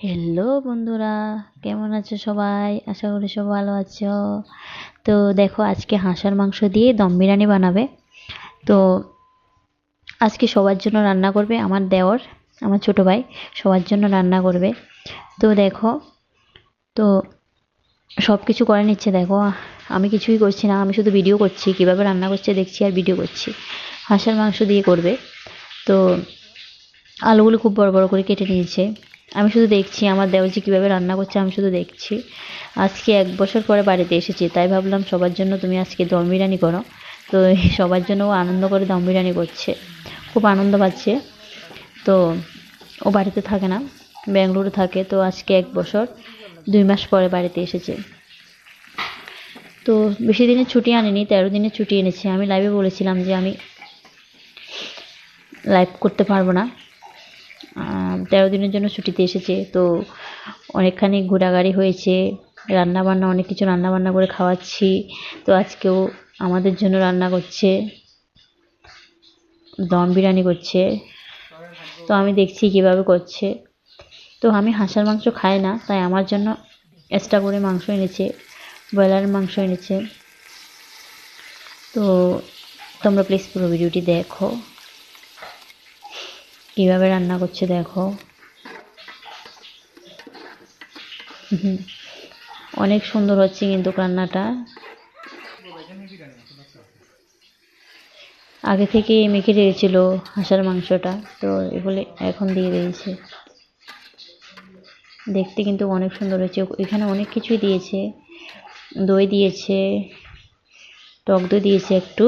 Hello বন্ধুরা। কেমন আছো সবাই? আশা করি সব ভালো আছো। তো দেখো, আজকে হাঁসার মাংস দিয়ে দম বিরিয়ানি বানাবে। তো আজকে সবার জন্য রান্না করবে আমার দেওর, আমার ছোটো ভাই। সবার জন্য রান্না করবে। তো দেখো, তো সব কিছু করে নিচ্ছে। দেখো, আমি কিছুই করছি না। আমি শুধু ভিডিও করছি। কীভাবে রান্না করছে দেখছি আর ভিডিও করছি। হাঁসার মাংস দিয়ে করবে। তো আলুগুলো খুব বড় বড় করে কেটে নিয়েছে। আমি শুধু দেখছি আমার দেওয়াজি কীভাবে রান্না করছে, আমি শুধু দেখছি। আজকে এক বছর পরে বাড়িতে এসেছি, তাই ভাবলাম সবার জন্য তুমি আজকে দম বিরিয়ানি করো। তো সবার জন্য ও আনন্দ করে দম বিরিয়ানি করছে। খুব আনন্দ পাচ্ছে। তো ও বাড়িতে থাকে না, ব্যাঙ্গালুরু থাকে, তো আজকে এক বছর, দুই মাস পরে বাড়িতে এসেছে। তো বেশি দিনের ছুটি আনিনি, তেরো দিনের ছুটি এনেছে। আমি লাইভে বলেছিলাম যে আমি লাইভ করতে পারব না। তেরো দিনের জন্য ছুটিতে এসেছে, তো অনেকখানি ঘোরাঘুরি হয়েছে, রান্নাবান্না, অনেক কিছু রান্নাবান্না করে খাওয়াচ্ছি, তো আজকেও আমাদের জন্য রান্না করছে, দম বিরিয়ানি করছে, তো আমি দেখছি কীভাবে করছে, তো আমি হাঁসার মাংস খাই না, তাই আমার জন্য এক্সট্রা করে মাংস এনেছে ব্রয়লার মাংস এনেছে, তো তোমরা প্লিজ পুরো ভিডিওটি দেখো। কীভাবে রান্না করছে দেখো। অনেক সুন্দর হচ্ছে কিন্তু রান্নাটা। আগে থেকে মেখে রেখেছিল হাঁসের মাংসটা, তো এগুলি এখন দিয়ে দিয়েছে। দেখতে কিন্তু অনেক সুন্দর হয়েছে। এখানে অনেক কিছুই দিয়েছে। দই দিয়েছে, টক দই দিয়েছে একটু।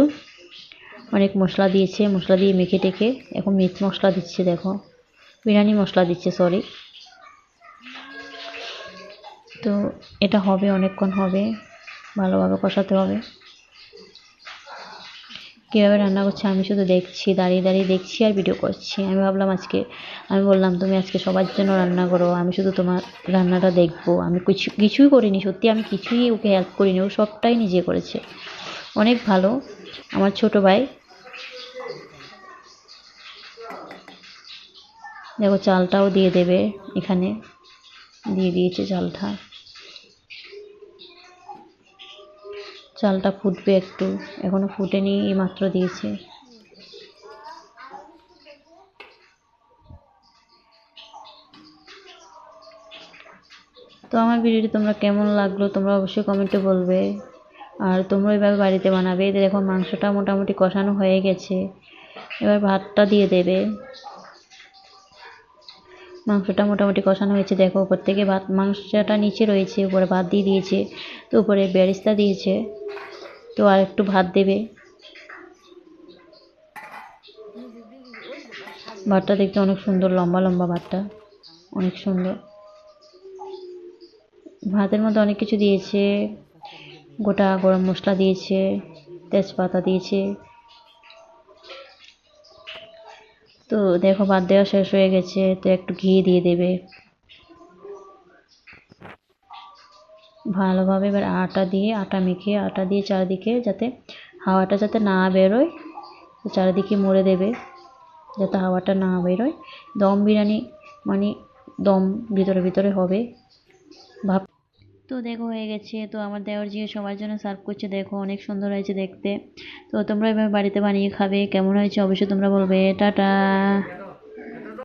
অনেক মশলা দিয়েছে, মশলা দিয়ে মেখে টেখে। এখন মিট মশলা দিচ্ছে, দেখো। বিরিয়ানি মশলা দিচ্ছে সরি তো এটা হবে, অনেকক্ষণ হবে। ভালোভাবে কষাতে হবে। কীভাবে রান্না করছে আমি শুধু দেখছি, দাঁড়িয়ে দাঁড়িয়ে দেখছি আর ভিডিও করছি। আমি ভাবলাম আজকে, আমি বললাম, তুমি আজকে সবার জন্য রান্না করো। আমি শুধু তোমার রান্নাটা দেখব। আমি কিছু, কিছুই করিনি, সত্যি আমি কিছুই ওকে হেল্প করিনি। ও সবটাই নিজে করেছে। অনেক ভালো। আমার ছোট ভাই দেখো চালটাও দিয়ে দেবে এখানে। দিয়ে দিয়েছে চালটা। চালটা ফুটবে একটু। এখনও ফুটেনি মাত্র দিয়েছে। তো আমার ভিডিওটি তোমরা কেমন লাগল, তোমরা অবশ্যই কমেন্টে বলবে। আর তোমরা এভাবে বাড়িতে বানাবে। এদের এখন মাংসটা মোটামুটি কষানো হয়ে গেছে। এবার ভাতটা দিয়ে দেবে। মাংসটা মোটামুটি কষানো হয়েছে। দেখো, উপর থেকে ভাত, মাংসটা নিচে রয়েছে, উপরে ভাত দিয়ে দিয়েছে, তো উপরে বেরিস্তা দিয়েছে, তো আর একটু ভাত দেবে। ভাতটা দেখতে অনেক সুন্দর, লম্বা লম্বা ভাতটা, অনেক সুন্দর। ভাতের মধ্যে অনেক কিছু দিয়েছে, গোটা গরম মশলা দিয়েছে, তেজপাতা দিয়েছে তো দেখো ভাত দেওয়া শেষ হয়ে গেছে, তো একটু ঘি দিয়ে দেবে। ভালোভাবে এবার আটা দিয়ে, আটা মেখে, আটা দিয়ে চারিদিকে যাতে হাওয়াটা যাতে না বেরোয় চারিদিকে মুড়ে দেবে, যাতে হাওয়াটা না বেরোয়। দম বিরিয়ানি মানে দম ভিতরে ভিতরে হবে। ভাব তো দেখো হয়ে গেছে। তো আমার দেওয়ার জিও সবার জন্য সার্ভ করছে, দেখো অনেক সুন্দর হয়েছে দেখতে। তো তোমরা এবার বাড়িতে বানিয়ে খাবে, কেমন হয়েছে অবশ্যই তোমরা বলবে। টাটা!